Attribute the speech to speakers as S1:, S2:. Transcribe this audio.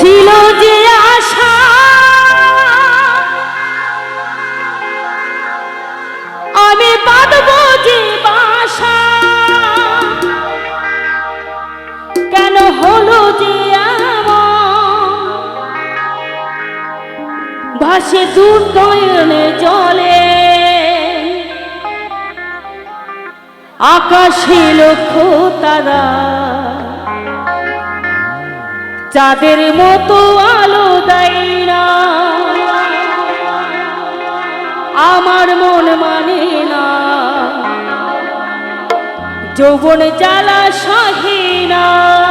S1: ছিল যে আশা। আমি বাঁধব যে বাসা। কেন হলো যে? ভাসে দূর নয়নে জলে। আকাশে লক্ষ্য তারা। চাঁদের মতো আলো দেয় না। আমার মন মানে না। যৌবন জ্বালা সহে না।